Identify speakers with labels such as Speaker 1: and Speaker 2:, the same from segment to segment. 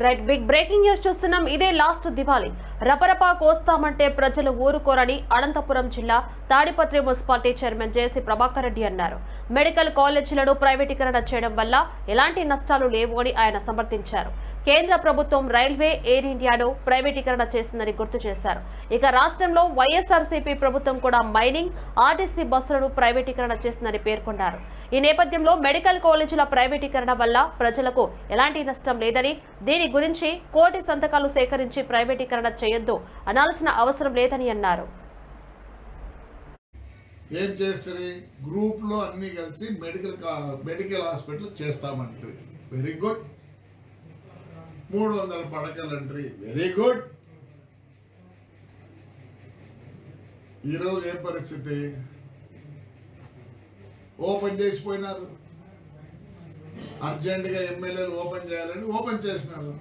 Speaker 1: Right big breaking news చూస్తున్నాం. ఇదే last Diwali. రపరపా కోస్తామంటే ప్రజలు ఊరుకోరని అనంతపురం జిల్లా Tadipatri municipality chairman JC Prabhakar Reddy అన్నారు. మెడికల్ కాలేజీలను ప్రైవేటీకరణ చేయడం వల్ల ఎలాంటి నష్టాలు లేవు అని ఆయన సమర్థించారు. కేంద్ర ప్రభుత్వం రైల్వే ఎయిర్ ఇండియాను ప్రైవేటీకరణ చేసిందని గుర్తు చేశారు. ఇక రాష్ట్రంలో వైఎస్ఆర్సీపీ ప్రభుత్వం కూడా మైనింగ్ ఆర్టీసీ బస్సులను ప్రైవేటీకరణ చేసిందని పేర్కొన్నారు. ఈ నేపథ్యంలో మెడికల్ కాలేజీల ప్రైవేటీకరణ వల్ల ప్రజలకు ఎలాంటి నష్టం లేదని దీని గురించి కోటి సంతకాలు సేకరించి ప్రైవేటీకరణ చేయొద్దు అనాల్సిన అవసరం లేదని అన్నారు.
Speaker 2: ఏం చేస్తుంది గ్రూప్లో అన్నీ కలిసి మెడికల్ కా- మెడికల్ హాస్పిటల్ చేస్తామంటారు. Very good. మూడు వందల పడకలంట్రీ వెరీ గుడ్ ఈరోజు ఏ పరిస్థితి? ఓపెన్ చేసిపోయినారు. అర్జెంటుగా ఎమ్మెల్యేలు ఓపెన్ చేయాలని ఓపెన్ చేసినారు.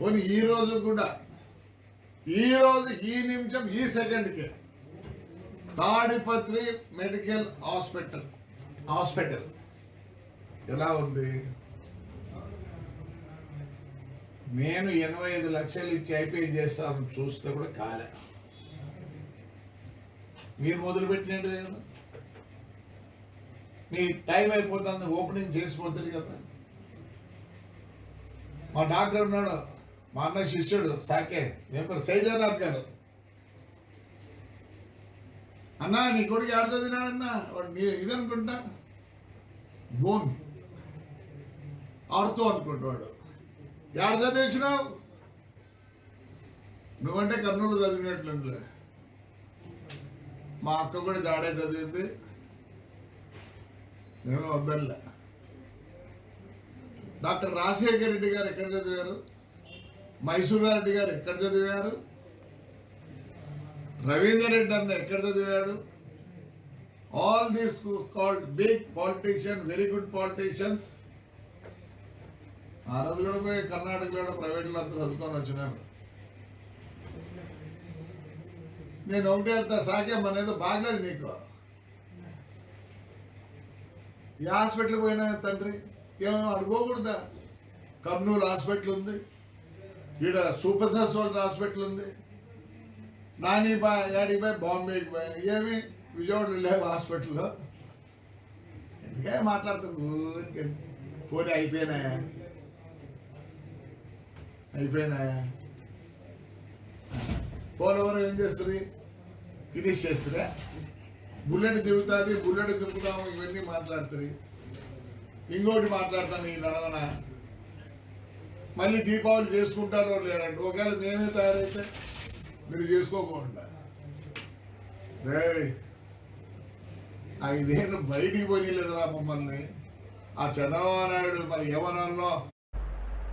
Speaker 2: పోనీ ఈరోజు కూడా ఈ రోజు ఈ నిమిషం ఈ సెకండ్కే తాడిపత్రి మెడికల్ హాస్పిటల్ హాస్పిటల్ ఎలా ఉంది? నేను ఎనభై ఐదు లక్షలు ఇచ్చి ఐపీఐ చేస్తాను చూస్తే కూడా కాలే. మీరు మొదలుపెట్టినట్టు కదా. మీ టైం అయిపోతుంది ఓపెనింగ్ చేసిపోతుంది కదా. మా డాక్టర్ ఉన్నాడు మా అన్న శిష్యుడు సాకే. ఏం పేరు? గారు. అన్నా నీ కొడుకు ఆడ చదివినాడన్నా? వాడు ఇదనుకుంటా? బోన్. ఆడుతూ అనుకుంటాడు ఎక్కడ చదివించినావు నువ్వంటే కర్నూలు చదివినట్లుందిలే. మా అక్క కూడా దాడే చదివింది. మేము వద్దనిలే. డాక్టర్ రాజశేఖర రెడ్డి గారు ఎక్కడ చదివారు? మైసూర్ రెడ్డి గారు ఎక్కడ చదివారు? రవీందర్ రెడ్డి అన్న ఎక్కడ చదివాడు? All these called big politician very good politicians ఆ రోజు కూడా పోయి కర్ణాటకలో కూడా ప్రైవేట్లో అంతా చదువుకొని వచ్చినాను. నేను ఒకటే వెళ్తా సాకేం అనేది బాగలేదు నీకు. ఈ హాస్పిటల్కి పోయినా తండ్రి ఏమో అడుకోకూడదా కర్నూలు హాస్పిటల్ ఉంది. ఈడ సూపర్ స్పెషాలిటీ హాస్పిటల్ ఉంది. నాని బా యాడికి పోయి బాంబేకి పోయి ఏమి? విజయవాడలో లేవు హాస్పిటల్లో ఎందుకే మాట్లాడుతుంది ఊరికే? పోనీ అయిపోయినాయా? అయిపోయినాయా పోలవరం ఏం చేస్తుంది? ఫినిష్ చేస్తారా బుల్లెట్ దిగుతుంది బుల్లెట్ దింపుతాము ఇవన్నీ మాట్లాడుతుంది. ఇంకోటి మాట్లాడతాను ఈ నడవన. మళ్ళీ దీపావళి చేసుకుంటారో లేరంటే ఒకవేళ మేమే తయారైతే మీరు చేసుకోకుండా. రేయ్, ఐదేళ్ళు బయటికి పోనీలేదురా మమ్మల్ని. ఆ చంద్రబాబు నాయుడు మరి యవనంలో